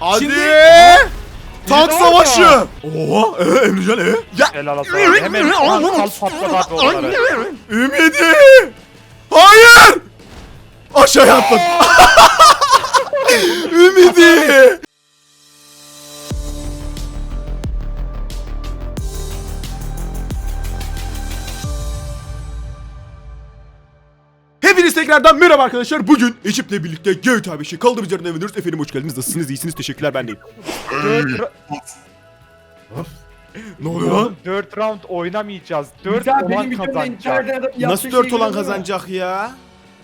Hadi. Şimdi- Tank Biri savaşı. Oha. Ee, Emrecan ee? Ya. Olsun abi. Hemen tankal patladı abi onları. Ümidi. Hayır. Aşağıya atladım. Ümidi. Tekrardan merhaba arkadaşlar. Bugün ekiple birlikte GTA 5'i kaldığımız devam ediyoruz. Efendim hoş geldiniz. Nasılsınız? İyisiniz. Teşekkürler. Ben deyim. Dört, Ne oluyor lan? 4 round oynamayacağız. 4 Güzel olan benim videomda kazanacak. Nasıl 4 şeyi olan görüyor musun? kazanacak ya?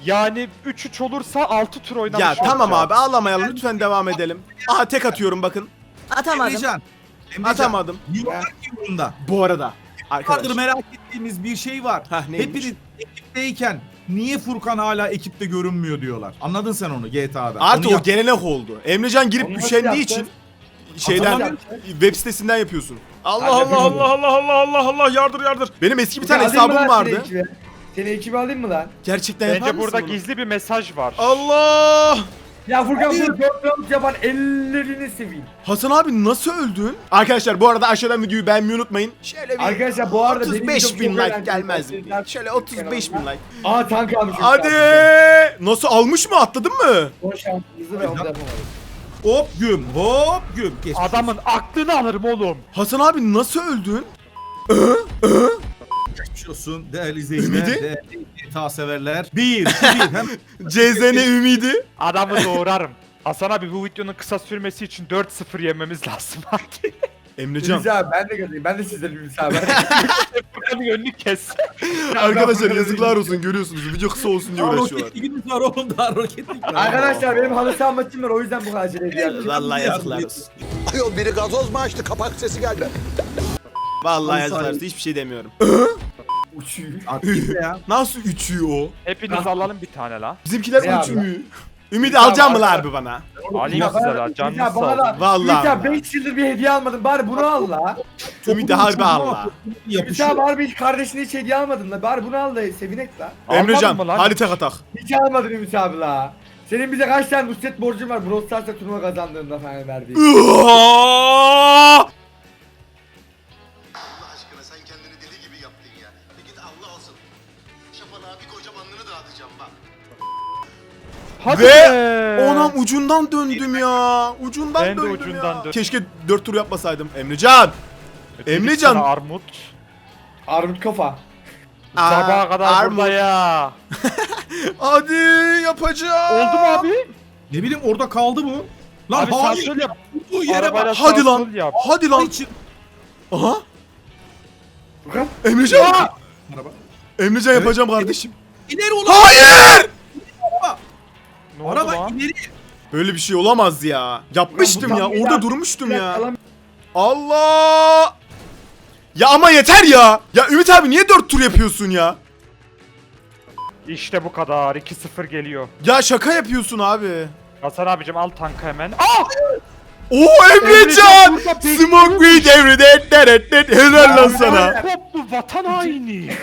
Yani 3-3 olursa 6 tur oynamış Ya tamam olacağız. abi ağlamayalım. Lütfen devam edelim. Aha tek atıyorum bakın. Atamadım. Emrecan. Emrecan. Atamadım. Yıllar yılında. Bu arada. Vardır Arkadaşlar. merak ettiğimiz bir şey var. Hah, neymiş? Hepiniz ekipteyken niye Furkan hala ekipte görünmüyor diyorlar. Anladın sen onu GTA'da. Artık Onu o gelenek oldu. Emrecan girip Onu nasıl üşendiği için şeyden Hatırlamıyorum. web sitesinden yapıyorsun. Allah Ben Allah yapıyorum. Allah Allah Allah Allah Allah yardır yardır. Benim eski bir tane Alayım mı hesabım lan vardı. Seni ekibe, seni ekibe alayım mı lan? Gerçekten yapar Bence mısın burada bunu? gizli bir mesaj var. Allah! Ya Furkan bunu 4 round yapan ellerini seveyim. Hasan abi nasıl öldün? Arkadaşlar bu arada aşağıdan videoyu beğenmeyi unutmayın. Şöyle bir Arkadaşlar bu arada benim 35 videom bin like gelmez mi? Şöyle 35 bin like. Aa tank almışım. Hadi! Nasıl almış mı atladın mı? Son şansınızı ve onu da yapamadım. Hop güm hop güm. Geç. Adamın aklını alırım oğlum. Hasan abi nasıl öldün? Geçmiş olsun değerli izleyiciler. Ümidi? Değerli GTA severler. Bir, bir. Hem CZN ümidi. Adamı doğrarım. Hasan abi bu videonun kısa sürmesi için 4-0 yememiz lazım artık. Emrecan. Abi ben de götüreyim. Ben de sizlerle bir misafir. Furkan'ın önünü kes. Arkadaşlar yazıklar olsun görüyorsunuz. Video kısa olsun diye uğraşıyorlar. roketlikimiz var oğlum daha var. Arkadaşlar benim halı saha maçım var o yüzden bu kadar acele ediyorum. Vallahi yazıklar olsun. Ayol biri gazoz mu açtı kapak sesi geldi. Vallahi yazıklar. Hiçbir şey demiyorum. Uçuyor. Ya. Nasıl üçü o? Hepiniz alalım bir tane la. Bizimkiler Ne abi? mü? Ümit alacak mı lan harbi bana? Alayım Ya size la. Canınız abi sağ olsun. da- Vallahi Ümit abi ama. 5 yıldır bir hediye almadın bari bunu al la. Ümit de harbi al la. Ümit Yapışıyor. abi harbi hiç kardeşine hiç hediye almadın la. Bari bunu al da sevinek la. Emrecan Almadın mı lan? hadi tek atak. Hiç almadın Ümit abi la. Senin bize kaç tane Nusret borcun var Brawl Stars'ta turnuva kazandığında falan verdiğin. Alnını dağıtacağım bak. Hadi Ve be. Onam ucundan döndüm ya. Ucundan Ben de döndüm ucundan ya. döndüm. Keşke 4 tur yapmasaydım. Emrecan. Öteki Emrecan. sana Armut. Armut kafa. Sabaha kadar Armut. burada ya. Hadi yapacağım. Oldu mu abi? Ne bileyim orada kaldı mı? Lan Abi hayır. yap. Bu yere bak. Hadi lan. yap. Hadi lan. için. Aha. Emrecan. Araba. Emrecan yapacağım kardeşim. İleri ulan. Hayır. Ne oldu Araba lan? ileri. Öyle bir şey olamaz ya. Yapmıştım ya. Orada durmuştum ya. Allah! Ya ama yeter ya. Ya Ümit abi niye 4 tur yapıyorsun ya? İşte bu kadar. 2-0 geliyor. Ya şaka yapıyorsun abi. Hasan abicim al tankı hemen. Aa! Oo Emrecan! burada bekliyor. Smoke weed every day. Helal lan sana. Koptu vatan haini.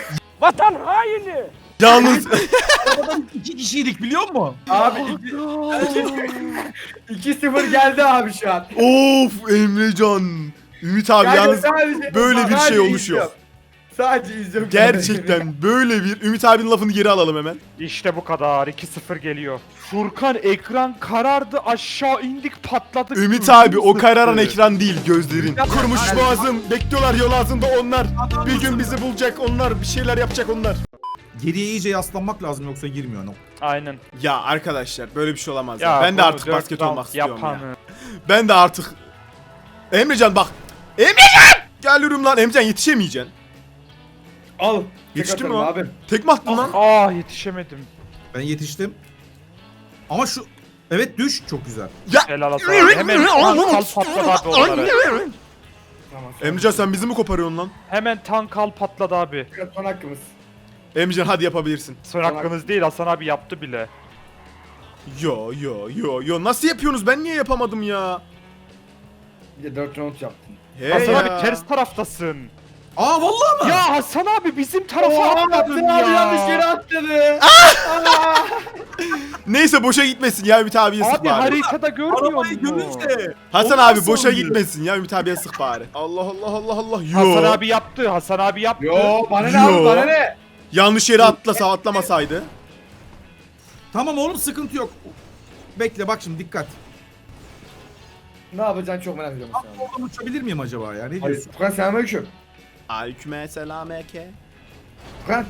Yalnız Arabadan iki kişiydik biliyor musun? Abi 2-0 geldi abi şu an. of Emrecan. Ümit abi Kanka yalnız sadece- böyle bir sadece şey oluşuyor. izliyorum. Sadece izliyorum. gerçekten böyle bir Ümit abinin lafını geri alalım hemen. İşte bu kadar. 2-0 geliyor. Furkan ekran karardı aşağı indik patladık. Ümit abi o kararan ekran değil gözlerin. Kurmuş boğazım. Bekliyorlar yol ağzında onlar. Bir gün bizi bulacak onlar. Bir şeyler yapacak onlar. Geriye iyice yaslanmak lazım yoksa girmiyor. No. Aynen. Ya arkadaşlar böyle bir şey olamaz ya. Ben de artık basket olmak istiyorum ya. Ben de artık Emrecan bak. Emrecan! Geliyorum lan Emrecan yetişemeyeceksin. Al. tek Yetiştin mi? Abi. Tekme attın lan. Aa yetişemedim. Ben yetiştim. Ama şu... Evet düş çok güzel. Ya Helal olsun abi. Hemen tankal patladı abi onları. Tamam. Emrecan sen bizi mi koparıyorsun lan? Hemen tankal patladı abi. Son hakkımız. Emrecan hadi yapabilirsin. Son hakkınız değil Hasan abi yaptı bile. Yo yo yo yo nasıl yapıyorsunuz ben niye yapamadım ya? Bir de 4 round yaptın. He Hasan ya. abi ters taraftasın. Aa vallahi mı? Ya Hasan abi bizim tarafa atladın ya. abi yanlış yere atladı. Neyse boşa gitmesin ya Ümit abiye sık Abi bari. haritada görmüyor Arabayı görünce. Hasan abi boşa sonra- gitmesin ya Ümit abiye sık bari. Allah Allah Allah Allah. Yo. Hasan abi yaptı. Hasan abi yaptı. Yo bana ne abi Yo. bana ne? Yanlış yere atlasa atlamasaydı. Tamam oğlum sıkıntı yok. Bekle bak şimdi dikkat. Ne yapacaksın çok merak ediyorum. Abi oradan uçabilir miyim acaba ya? Ne Hayır. diyorsun? Furkan selamünaleyküm. Aleyküm selam eke. Furkan.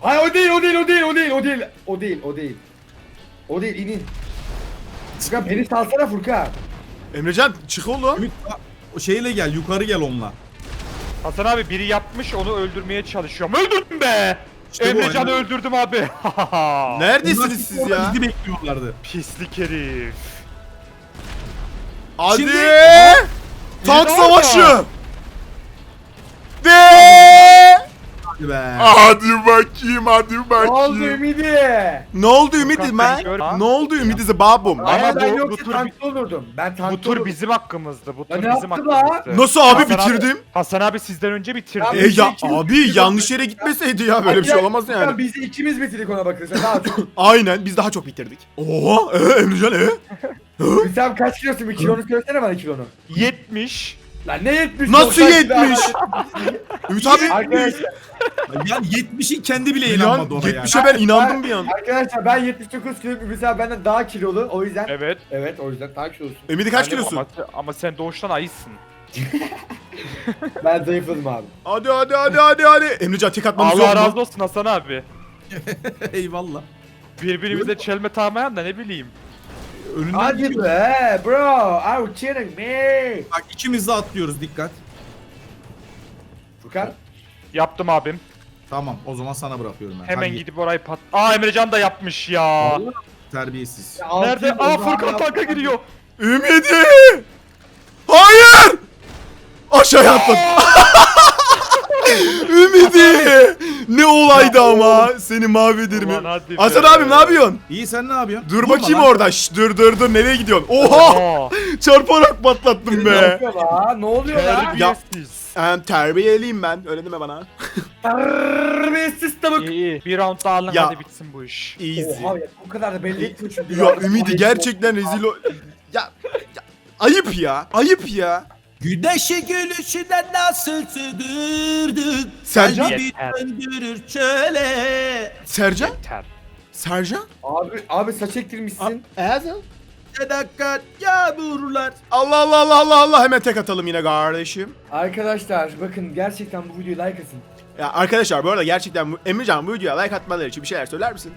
Hayır o değil o değil o değil o değil o değil. O değil o değil. O değil inin. Furkan beni salsana Furkan. Emrecan çık oğlum. Ümit aa, o şeyle gel yukarı gel onunla. Hasan abi biri yapmış onu öldürmeye çalışıyorum. Öldürdüm be. İşte bu, Emrecan'ı hani- öldürdüm abi. Onlar Neredesiniz siz orada ya? Bizi bekliyorlardı. Pislik herif. Hadi. Şimdi- Tank savaşı. Ve Hadi be. Hadi bakayım hadi Ne oldu bakayım. Ümidi? Ne oldu Ümidi gör- Ne oldu Ümidi babum? Ama Ama ben bu- yoksa bu tur- tankta olurdum. Ben tankta Bu tur olurdum. bizim hakkımızdı. Bu tur ne bizim yaptı la? hakkımızdı. Nasıl abi Hasan bitirdim? Hasan abi sizden önce bitirdi. Abi- E ya Bizi abi yanlış yere gitmeseydi ya böyle bir şey olamaz yani. Bizi ikimiz bitirdik ona bakırsan. Daha çok. Aynen biz daha çok bitirdik. Oha e, Emrecan e? Sen kaç kilosun? Bir kilonu söylesene bana kilonu. 70. Lan ne 70? Nasıl 90 kilo 70? Ümit abi Arkadaşlar, Yani 70'in kendi bile inan inanmadı ona yani. 70'e ben inandım bir an. arkadaşlar ben 79 kiloyum. Ümit abi benden daha kilolu. O yüzden Evet. evet o yüzden daha kilolusun. Ümidi kaç Yani kilosun? Ama, ama sen doğuştan ayısın. Ben zayıfladım abi. Hadi hadi hadi hadi hadi. Emrecan tek atmamız Allah yok razı mu? olsun Hasan abi. Eyvallah. Birbirimize çelme tamayan da ne bileyim. Önünden Hadi gidiyor. be bro. Are you kidding me? Bak ikimiz de atlıyoruz dikkat. Furkan. Yaptım abim. Tamam o zaman sana bırakıyorum ben. Hemen Hadi. gidip orayı pat... Aa Emrecan da yapmış ya. Terbiyesiz. Nerede? Altı- Aa Furkan tanka giriyor. Ümidi! Hayır! Aşağıya atladım. Ümidi! Ne olaydı ama. Seni mahvederim. Ulan hadi Hasan abim ne yapıyorsun? İyi sen ne yapıyorsun? Dur Vurma bakayım lan. orada. Şş, dur dur dur nereye gidiyorsun? Oha! Aa, Çarparak patlattım Ne be. oluyor la? Ne oluyor la? Terbiyesiz. Em, terbiyeliyim ben. Öyle deme bana. Terbiyesiz tavuk. İyi iyi. Bir round daha alın Ya. hadi bitsin bu iş. Easy. Oha ya bu kadar da belli etmiyor çünkü. Ya Ümidi gerçekten rezil o... Ya, ya ayıp ya. Ayıp ya. Güneşi gülüşüne nasıl sığdırdın? Sercan? Kalbimi Yeter. döndürür çöle. Sercan? Yeter. Sercan? Abi abi saç ektirmişsin. Ezel? Sadakat yağmurlar. Allah Allah Allah Allah Allah hemen tek atalım yine kardeşim. Arkadaşlar bakın gerçekten bu videoyu like atın. Ya arkadaşlar bu arada gerçekten bu- Emircan bu videoya like atmaları için bir şeyler söyler misin?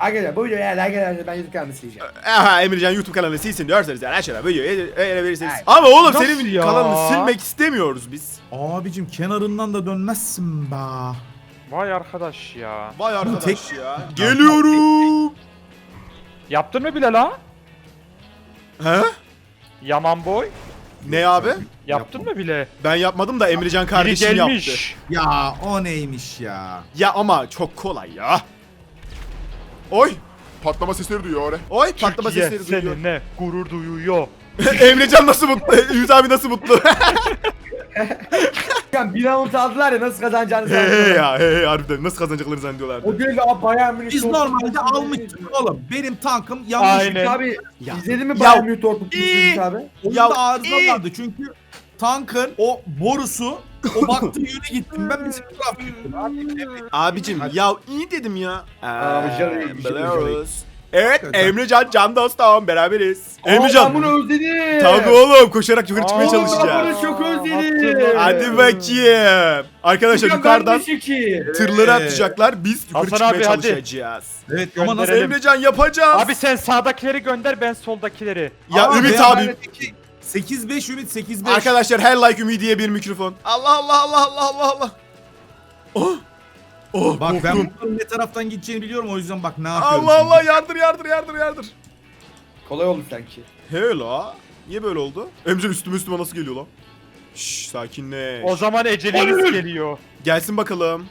Arkadaşlar bu videoya like ederseniz ben YouTube kanalımı sileceğim. Aha Emircan YouTube kanalını silsin diyorsanız yani aşağıda videoyu ele verirseniz. Evet. Ama oğlum Nasıl senin ya? kanalını silmek istemiyoruz biz. Abicim kenarından da dönmezsin be. Vay arkadaş ya. Vay arkadaş tek- ya. Geliyorum. Yaptın mı bile la? He? Yaman boy. Ne abi? Yaptın mı bile? Ben yapmadım da Emrecan Biri kardeşim yaptı. gelmiş. Ya o neymiş ya? Ya ama çok kolay ya. Oy. Patlama sesleri duyuyor oraya. Oy patlama Türkiye sesleri duyuyor. seninle gurur duyuyor. Emrecan nasıl mutlu? Ümit abi nasıl mutlu? Yani bir round aldılar ya nasıl kazanacağını he he sanıyorlar. ya he he harbiden nasıl kazanacaklarını zannediyorlardı. O değil de abi Bayern Münih. Biz normalde almıştık oğlum. Benim tankım yanlış. Aynen. Abi Ya. izledin mi Ya. Bayern Münih Dortmund İyi. maçını abi? Oyunda Ya, arıza iyi. vardı çünkü tankın o borusu o baktığı yöne gittim. Ben bizim taraf gittim. Abicim ya iyi dedim ya. Abi, canım, biliyoruz. Evet. Emrecan can dostum beraberiz. Aa, Ben Emrecan. bunu özledim. Tabii oğlum koşarak yukarı çıkmaya Aa, çalışacağız. bunu çok özledim. Hadi bakayım. Arkadaşlar Ya yukarıdan ben tırları atacaklar. Biz yukarı Hasan çıkmaya abi, hadi. çalışacağız. Evet ama nasıl? Emrecan yapacağız. Abi sen sağdakileri gönder ben soldakileri. ya Aa, Ümit abi. Böyle iki- 8-5 Ümit 8-5. Arkadaşlar her like Ümidi'ye bir mikrofon. Allah Allah Allah Allah Allah Allah. Oh. Oh Bak ben korktum. bunların ne taraftan gideceğini biliyorum o yüzden bak ne yapıyorum. Allah şimdi. Allah yardır yardır yardır yardır. Kolay oldu sanki. He la. Niye böyle oldu? Emrecan üstüme üstüme nasıl geliyor lan? Şşş sakinleş. O zaman eceliniz geliyor. Gelsin bakalım.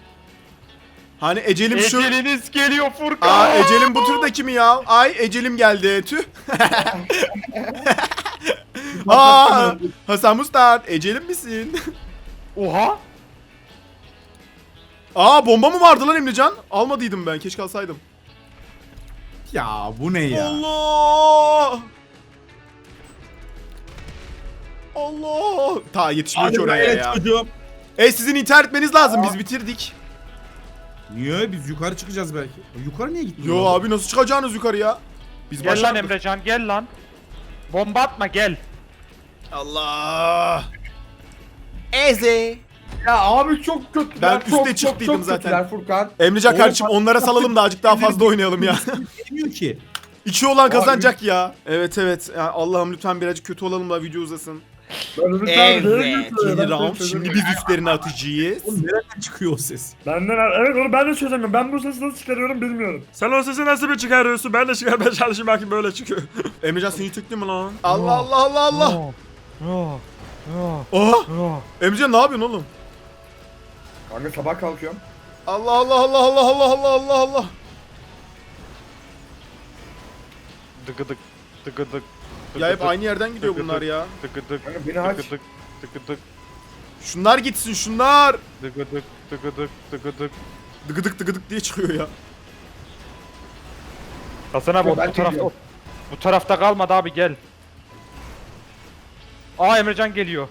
Hani Ecelim şu... Eceliniz geliyor Furkan. Aa Ecelim bu turdaki mi ya? Ay Ecelim geldi. Tüh. Aa, Hasan Mustat, Ecelin misin? Oha. Aa bomba mı vardı lan Emrecan? Almadıydım ben, keşke alsaydım. Ya bu ne ya? Allah! Allah! Ta yetişmiyor ki oraya Evet ya. çocuğum. E sizin intihar etmeniz lazım, biz bitirdik. Niye? Biz yukarı çıkacağız belki. Yukarı niye gitmiyor? Yo abi nasıl çıkacaksınız yukarıya? Biz Gel lan başardık. Emrecan gel lan. Bomba atma gel. Allah! Eze! Ya abi çok kötüler. Ben çok, üste çok, çıktıydım çok zaten. kötüler Furkan. Emrecan kardeşim onlara salalım da azıcık daha fazla oynayalım ya. Gelmiyor ki. İki olan kazanacak ya. Evet evet. Ya Allah'ım lütfen birazcık kötü olalım da video uzasın. Evet. Yeni round. Şimdi biz üstlerine atacağız. Oğlum nereden çıkıyor o ses? Benden evet onu ben de çözemiyorum. Ben bu sesi nasıl çıkarıyorum bilmiyorum. Sen o sesi nasıl bir çıkarıyorsun? Ben de çıkarmaya çalışayım bakayım böyle çıkıyor. Emrecan seni tıktı mı lan? Allah Allah Allah Allah. Oh. Oh. Oh. Emrecan ne yapıyorsun oğlum? Kanka sabah kalkıyorum. Allah Allah Allah Allah Allah Allah Allah Allah. Dıgıdık. Dıgıdık. Ya hep aynı yerden gidiyor bunlar ya. Dıgıdık. Kanka beni aç. Dıgıdık. Dıgıdık. Şunlar gitsin şunlar. Dıgıdık. Dıgıdık. Dıgıdık. Dıgıdık dıgıdık diye çıkıyor ya. Hasan abi bu çekiyorum. bu tarafta kalmadı abi gel. Aa Emrecan geliyor.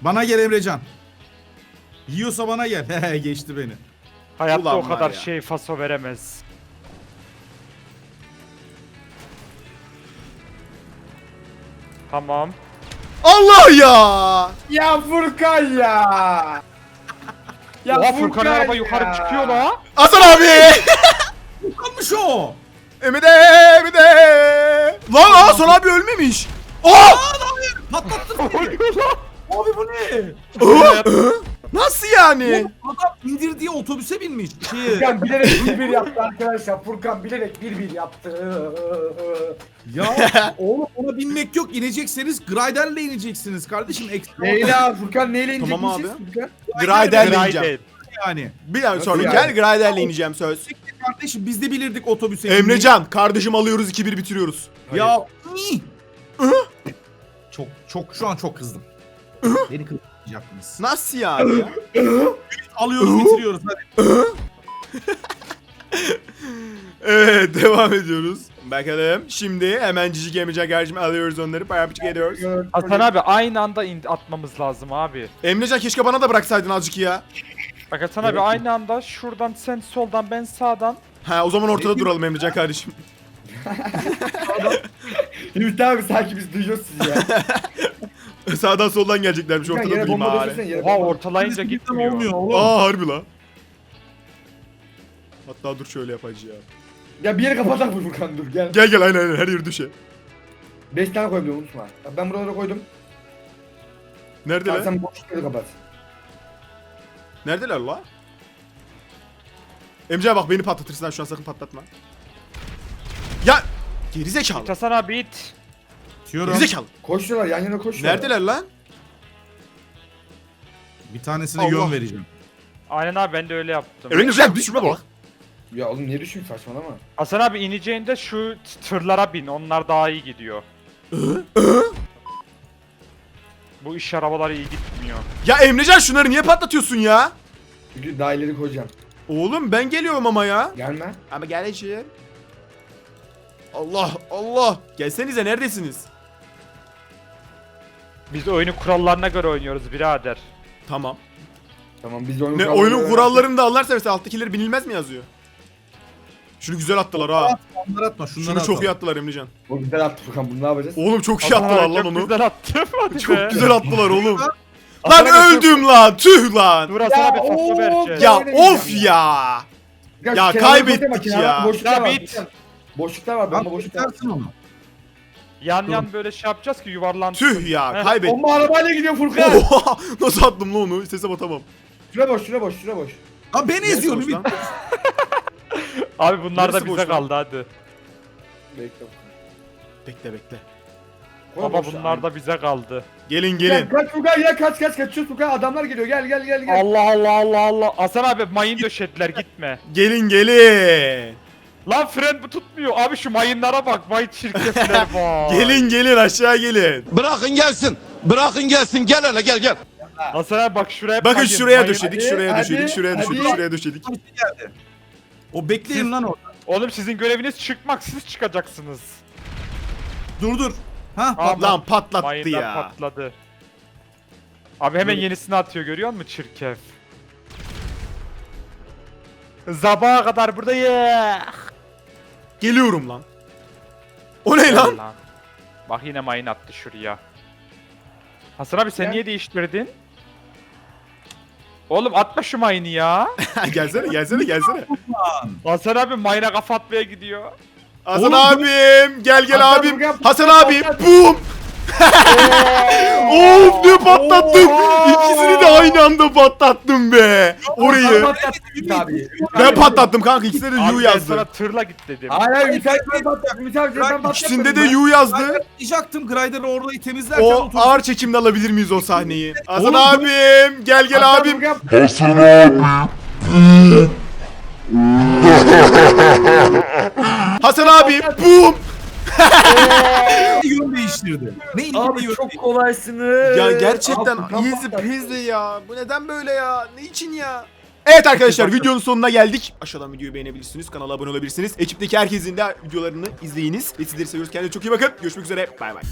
Bana gel Emrecan. Yiyorsa bana gel. Geçti beni. Hayatta Ulan o var kadar ya. şey faso veremez. Tamam. Allah ya. Ya Furkan ya. ya Oha Furkan araba yukarı çıkıyor la. Hasan abi. Kalmış o. Emide Emide. Lan Hasan abi ölmemiş. Aa! Patlattın la. Abi bu ne? Nasıl yani? Oğlum adam indirdiği otobüse binmiş. Şeye. Furkan bilerek bir bir yaptı arkadaşlar. Furkan bilerek bir bir yaptı. ya oğlum ona binmek yok. İnecekseniz Grider'le ineceksiniz kardeşim. Ekstra Neyle abi Furkan neyle inecek Tamam abi. Furkan? Grider'le ineceğim. yani. Bir an sonra yani? gel Grider'le ineceğim söz. Kardeşim biz de bilirdik otobüse binmeyi. Emrecan kardeşim alıyoruz 2-1 bitiriyoruz. Ya. iyi. Çok çok şu an çok kızdım. Beni kırmayacaktınız. Nasıl yani ya? Alıyoruz bitiriyoruz hadi. Evet devam ediyoruz. Bakalım şimdi hemen Cici Emrecan kardeşim alıyoruz onları parapçık ediyoruz. Hasan abi aynı anda in- atmamız lazım abi. Emrecan keşke bana da bıraksaydın azıcık ya. Bak Hasan abi aynı anda şuradan sen soldan ben sağdan. Ha o zaman ortada duralım Emrecan kardeşim. Ümit abi sanki biz duyuyoruz sizi ya. Sağdan soldan geleceklermiş Furkan ortada yere durayım bomba bari. yere Oha bomba. ortalayınca gitmiyor. olmuyor oğlum. Aa harbi la. Hatta dur şöyle yapacağız ya. Ya bir yere kapatak mı Furkan dur gel. Gel gel aynen aynen her yer düşe. 5 tane koydum unutma. Bak Ben buralara koydum. Neredeler? Sen, sen boşlukları kapat. Neredeler la? Emrecan bak beni patlatırsın ha şu an sakın patlatma. Ya gerizekalı. Git Hasan abi it. Diyorum. Gerizekalı. Koşuyorlar yan yana koşuyorlar. Neredeler lan? Bir tanesine Allah. yön vereceğim. Aynen abi ben de öyle yaptım. Emrecan düşme bak. Ya oğlum niye düşüyorsun saçmalama. Hasan abi ineceğinde şu tırlara bin. Onlar daha iyi gidiyor. Bu iş arabaları iyi gitmiyor. Ya Emrecan şunları niye patlatıyorsun ya? Çünkü daha ileri koyacağım. Oğlum ben geliyorum ama ya. Gelme. Ama geleceğim. Allah Allah. Gelsenize neredesiniz? Biz oyunu kurallarına göre oynuyoruz birader. Tamam. Tamam biz de oyunun Ne kurallarını oyunun kurallarını da anlarsa mesela alttakileri binilmez mi yazıyor? Şunu güzel attılar ha. Onları atma şunları Şunu çok iyi attılar Emrecan. O güzel attı Furkan bunu ne yapacağız? Oğlum çok iyi attılar lan çok onu. Güzel attım hadi be. Çok güzel attılar oğlum. Lan öldüm lan. Tüh lan. Dur Hasan Ya, abi oo, vereceğiz. Ya öyle of ya. Ya kaybettik ya. Boşluklar Ya bit. Boşluklar var. Lan Bomba boşluklar var. bitersin onu. Yan yan böyle şey yapacağız ki yuvarlansın. Tüh ya Heh. kaybettik. Bomba arabayla gidiyor Furkan. Oha, Nasıl attım lan onu? İstese batamam. Şura boş şura boş şura boş. Ha beni eziyor Ümit. lan? Abi bunlar da Neresi bize boş lan? kaldı hadi. Bekle. Bekle bekle. Koy Baba boşluğa. bunlar da bize kaldı. Gelin Gel gelin. kaç Furkan ya kaç kaç kaçıyoruz Furkan adamlar geliyor gel gel gel gel. Allah Allah Allah Allah. Hasan abi mayın döşediler gitme. Gelin gelin. Lan fren bu tutmuyor. Abi şu mayınlara bak. Vay çirkefler bak. Gelin gelin aşağı gelin. Bırakın gelsin. Bırakın gelsin. Gel hele gel gel. Hasan abi bak şuraya Bakın mayın- şuraya mayın- şuraya hadi, döşedik, şuraya hadi. döşedik, şuraya döşedik. O bekleyin lan orada. Oğlum sizin göreviniz çıkmak. Siz çıkacaksınız. Dur dur. Ha Aa, Lan patlattı Mayınlar ya. patladı. Abi hemen yenisini atıyor görüyor musun çirkef? Sabaha kadar buradayım. Geliyorum lan. O ne lan? Lan. Bak yine mayın attı şuraya. Hasan abi sen Ya. niye değiştirdin? Oğlum atma şu mayını ya. gelsene gelsene gelsene. Hasan abi mayına kafa atmaya gidiyor. Hasan Oğlum, abim gel gel Hasan abim. Hasan abi patlat. bum. patlattım. İkisini de aynı anda patlattım be. Orayı. Abi. Ben patlattım kanka ikisinde de Abi U ben yazdı. sana tırla git dedim. Hayır hayır Ümit abi. Ümit abi. İkisinde de U yazdı. Diyecektim Grider'ı orayı temizlerken O oturdum. ağır çekimde alabilir miyiz o sahneyi? Hasan abim gel gel Hasan abim. Burgan, Hasan abi bum. yön değiştirdi. Ne Abi yön çok kolaysınız. Ya gerçekten Abi, easy peasy ya. Bu neden böyle ya? Ne için ya? Evet arkadaşlar videonun sonuna geldik. Aşağıdan videoyu beğenebilirsiniz. Kanala abone olabilirsiniz. Ekipteki herkesin de videolarını izleyiniz. Ve sizleri seviyoruz. Kendinize çok iyi bakın. Görüşmek üzere. Bay bay.